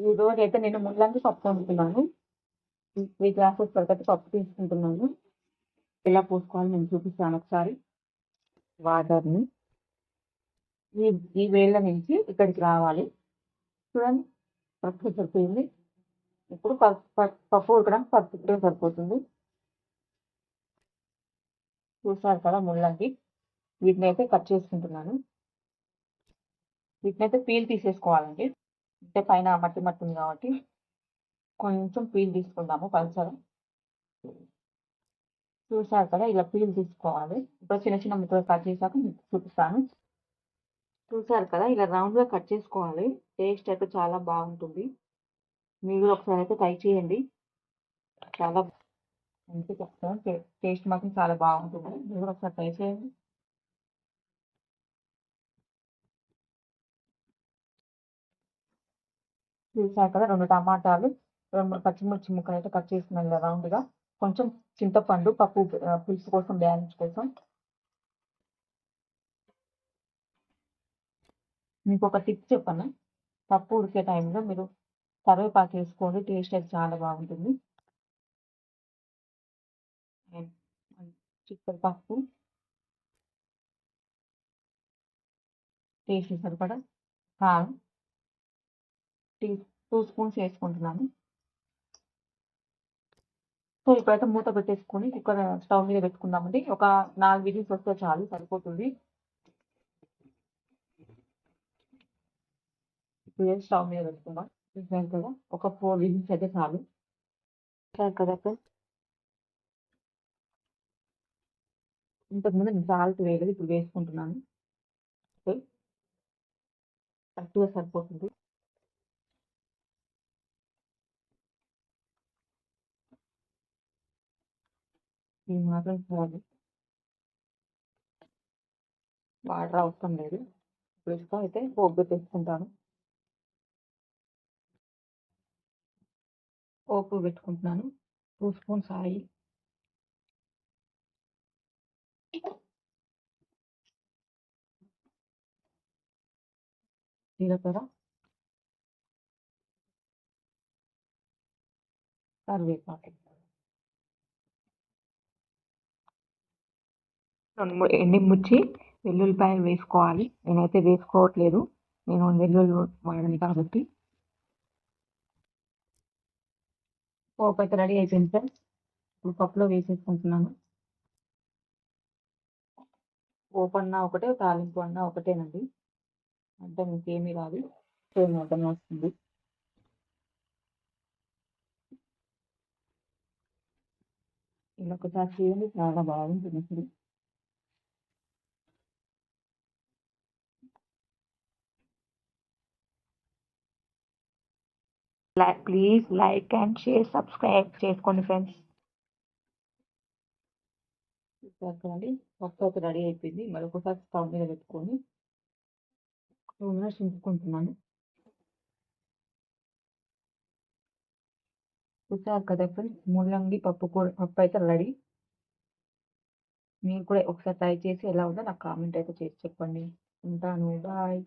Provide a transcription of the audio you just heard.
ఈ రోజు అయితే నేను ముల్లంగి పప్పు వండుతున్నాను. త్రీ గ్లాసెస్ వరకు పప్పు తీసుకుంటున్నాను. ఎలా పోసుకోవాలి నేను చూపిస్తాను ఒకసారి. వాటర్ని. ఈ ఈ వేళ్ళ నుంచి ఇక్కడికి రావాలి. చూడండి పప్పు సరిపోయింది. ఇప్పుడు పప్పు ఉడకడానికి పప్పు ఉడకడానికి సరిపోతుంది. చూసారు కదా ముల్లంగి? వీటిని అయితే కట్ చేసుకుంటున్నాను. వీటిని అయితే పీల్ తీసేసుకోవాలండి. అంటే పైన మట్టి మట్టి ఉంది కాబట్టి కొంచెం పీల్ తీసుకుందాము పల్సర్. చూసారు కదా ఇలా పీల్ తీసుకోవాలి. ఇప్పుడు చిన్న చిన్న ముక్కలు కట్ చేశాక చూపిస్తాను. చూసారు కదా ఇలా రౌండ్గా కట్ చేసుకోవాలి. టేస్ట్ అయితే చాలా బాగుంటుంది. మీరు ఒకసారి అయితే ట్రై చేయండి. చాలా మంచిగా చెప్తాను టేస్ట్ మాత్రం చాలా బాగుంటుంది. మీరు కూడా ఒకసారి ట్రై చేయండి. చూసారు కదా రెండు టమాటాలు రెండు మూడు పచ్చిమిర్చి ముక్కలు అయితే కట్ చేసుకున్నాను ఇలా రౌండ్గా కొంచెం చింతపండు పప్పు పులుసు కోసం బ్యాలెన్స్ కోసం. మీకు ఒక టిప్ చెప్పను? పప్పు ఉడికే టైంలో మీరు కరివేపాకు వేసుకోండి టేస్ట్ అయితే చాలా బాగుంటుంది. చిక్కడి పప్పు. టేస్ట్ సరిపడా? కారం. టీ టూ స్పూన్స్ వేసుకుంటున్నాను సో ఇప్పుడైతే మూత పెట్టేసుకొని కుక్కర్ స్టవ్ మీద పెట్టుకుందామండి. ఒక నాలుగు విజిల్స్ వస్తే చాలు సరిపోతుంది. ఇప్పుడు స్టవ్ మీద పెట్టుకుందాం. చూసారు కదా ఒక ఫోర్ విజిల్స్ అయితే చాలు. చూసారు కదా ఫ్రెండ్స్? ఇంతకుముందు నేను సాల్ట్ వేయలేదు ఇప్పుడు వేసుకుంటున్నాను. కరెక్ట్గా సరిపోతుంది. ఈ మాత్రం చాలు వాటర్ అవసరం లేదు. ఇప్పుడు అయితే పోపు తెచ్చుకుంటాను. పోపు పెట్టుకుంటున్నాను. Two spoons oil. జీలకర్ర. కరివేపాకు. రెండు ముచ్చి ఎండిమిర్చి వెల్లుల్లిపాయలు వేసుకోవాలి. నేనైతే వేసుకోవట్లేదు. నేను వెల్లుల్లి వాడను కాబట్టి. పోపు అయితే రెడీ అయిపోయింది సార్. ఇప్పుడు పప్పులో వేసేసుకుంటున్నాను. పోపు అన్నా ఒకటే తాలింపు అన్నా ఒకటేనండి. అంటే మీకేమీ రాదు. సేమ్ అర్థం వస్తుంది. ఇలా ఒకసారి చేయండి చాలా బాగుంటుంది. Please like and share subscribe చేసుకోండి ఫ్రెండ్స్ చూడండి ఒకసారి రెడీ అయిపోయింది. మరొకసారి స్టవ్ మీద పెట్టుకొని టూ మినిట్స్ చూసారు కదా ఫ్రెండ్స్ ముల్లంగి పప్పు కూడా పప్పు అయితే రెడీ. మీరు కూడా ఒకసారి ట్రై చేసి ఎలా ఉందో నాకు కామెంట్ అయితే చేసి చెప్పండి. ఉంటాను. బాయ్